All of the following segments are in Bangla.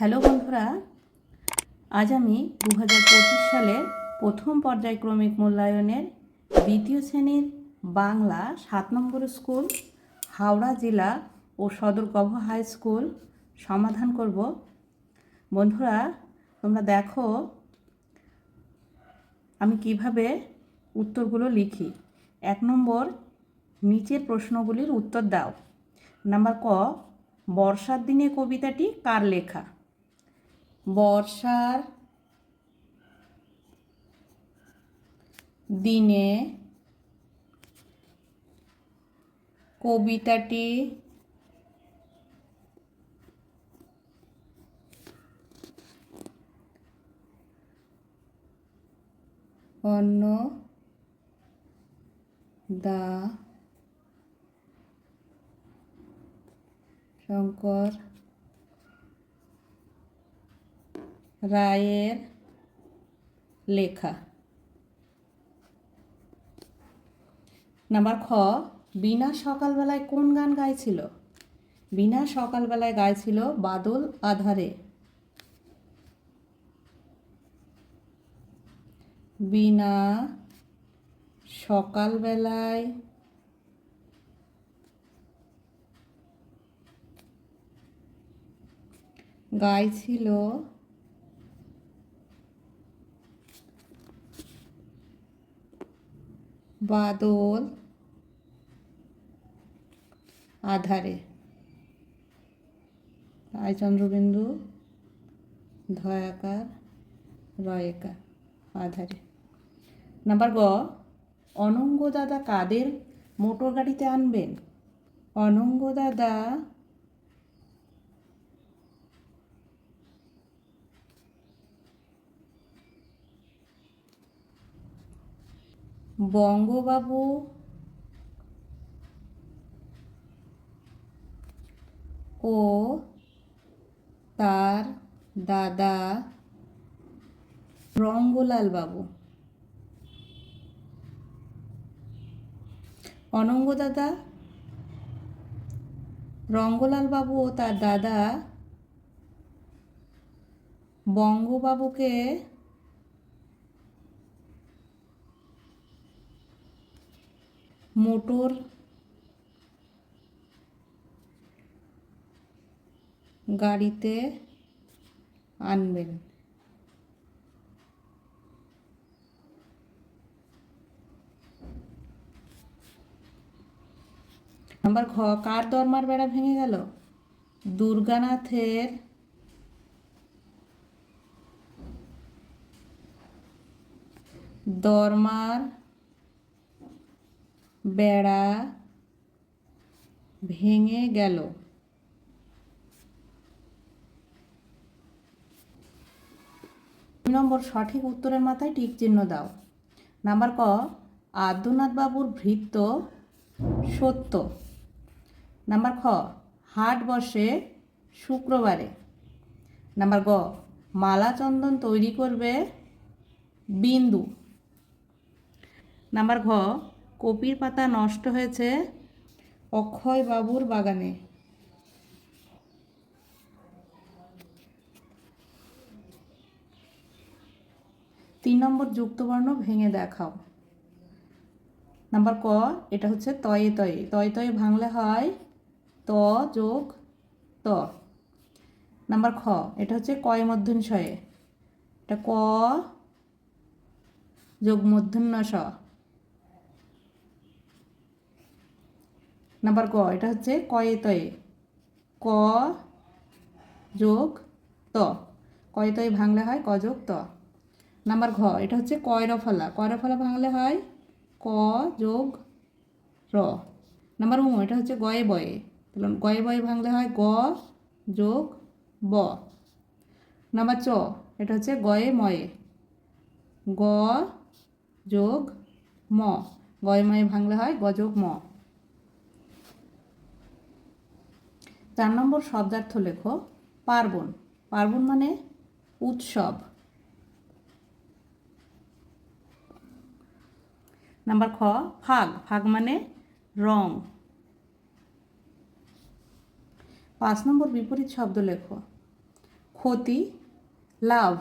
হ্যালো বন্ধুরা, আজ আমি দু হাজার পঁচিশ সালের প্রথম পর্যায়ক্রমিক মূল্যায়নের দ্বিতীয় শ্রেণির বাংলা সাত নম্বর স্কুল, হাওড়া জেলা ও সদর গভ হাই স্কুল সমাধান করব। বন্ধুরা, তোমরা দেখো আমি কীভাবে উত্তরগুলো লিখি। এক নম্বর, নিচের প্রশ্নগুলির উত্তর দাও। নাম্বার ক, বর্ষার দিনে কবিতাটি কার লেখা? বর্ষার দিনে কবিতাটি অন্য দা শঙ্কর রায়ের লেখা। নাম্বার খ, বিনা সকালবেলায় কোন গান গাইছিল? বিনা সকালবেলায় গাইছিল বাদল আধারে। বিনা সকালবেলায় গাইছিল বাদল আধারে। আয় চন্দ্রবিন্দু, ধয়াকার, রয়েকার, আধারে। নাম্বার গ অনঙ্গ দাদা কাদের মোটর গাড়িতে আনবেন? অনঙ্গ দাদা বঙ্গবাবু। ও তার দাদা রঙ্গলাল বাবু। অনঙ্গ দাদা রঙ্গলাল বাবু ও তার দাদা বঙ্গবাবুকে মোটর গাড়িতে আনবেন। নাম্বার খ কার দরমার বেড়া ভেঙে গেল? দুর্গানাথের দরমার বেড়া ভেঙে গেল। নম্বর সঠিক উত্তরের মাথায় টিক চিহ্ন দাও। নাম্বার ক আদ্যনাথ বাবুর ভৃত্য সত্য। নাম্বার খ, হাট বসে শুক্রবারে। নাম্বার গ মালা চন্দন তৈরি করবে বিন্দু। নাম্বার ঘ কপির পাতা নষ্ট হয়েছে অক্ষয় বাবুর বাগানে। তিন নম্বর যুক্তবর্ণ ভেঙে দেখাও। নাম্বার ক, এটা হচ্ছে তয়ে তয়ে। তয়ে তয়ে ভাঙলে হয় ত যোগ ত। নাম্বার খ, এটা হচ্ছে কয় মধ্যন মধ্যনশয়ে এটা ক যোগ মূর্ধন্য স। নাম্বার ক, এটা হচ্ছে কয়ে তয়ে। ক যোগ ত। কয়ে তয়ে ভাঙলে হয় ক যোগ ত। নাম্বার ঘ, এটা হচ্ছে কয়রফলা কয়রফলা ভাঙলে হয় ক যোগ র। নাম্বার উ, এটা হচ্ছে গয়ে বয়ে। তাহলে গয়ে বয়ে ভাঙলে হয় গ যোগ ব। নাম্বার চ, এটা হচ্ছে গয়ে ময়ে। গ যোগ ম। গয়ে ময়ে ভাঙলে হয় গ যোগ ম। চার নম্বর শব্দার্থ লেখো পার্বণ। পার্বণ মানে উৎসব। নাম্বার খ, ফাগ। ফাগ মানে রং। পাঁচ নম্বর বিপরীত শব্দ লেখো ক্ষতি, লাভ।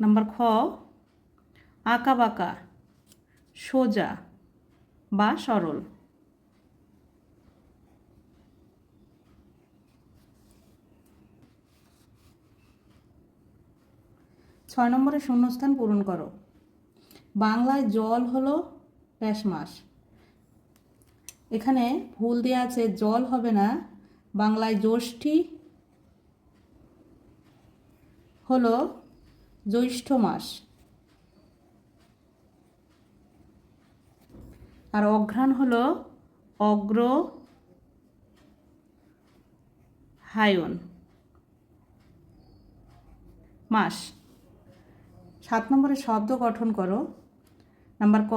নাম্বার খ, আঁকা বাঁকা, সোজা বা সরল। ছয় নম্বরে শূন্যস্থান পূরণ করো। বাংলায় জল হলো প্যাশ মাস। এখানে ভুল দেওয়া আছে, জল হবে না। বাংলায় জ্যৈষ্ঠী হলো জ্যৈষ্ঠ মাস। আর অঘ্রাণ হলো অগ্র হায়ন মাস। সাত নম্বরে শব্দ গঠন করো। নাম্বার ক,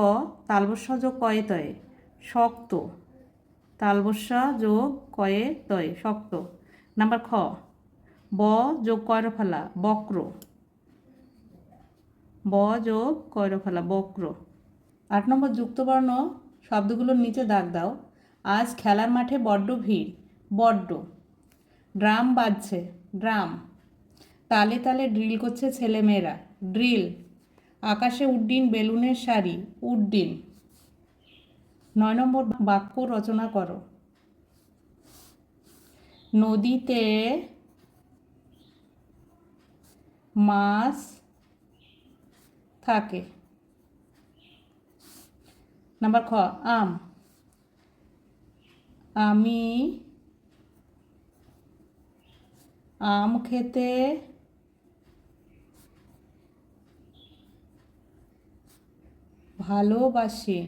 তালবস্যা যোগ কয়ে তয়ে, শক্ত। তালবস্যা যোগ কয়ে তয়ে, শক্ত। নাম্বার খ, ব যোগ কয়রফালা বক্র। ব যোগ কয়রফালা বক্র। আট নম্বর যুক্তবর্ণ শব্দগুলোর নিচে দাগ দাও। আজ খেলার মাঠে বড্ড ভিড়, বড্ড। ড্রাম বাজছে, ড্রাম। তালে তালে ড্রিল করছে ছেলেমেয়েরা। ড্রিল। আকাশে উড্ডিন বেলুনের শাড়ি। উড্ডিন। নয় নম্বর বাক্য রচনা করো। নদীতে মাছ থাকে। নাম্বার খ, আম। আমি আম খেতে ভালোবাসি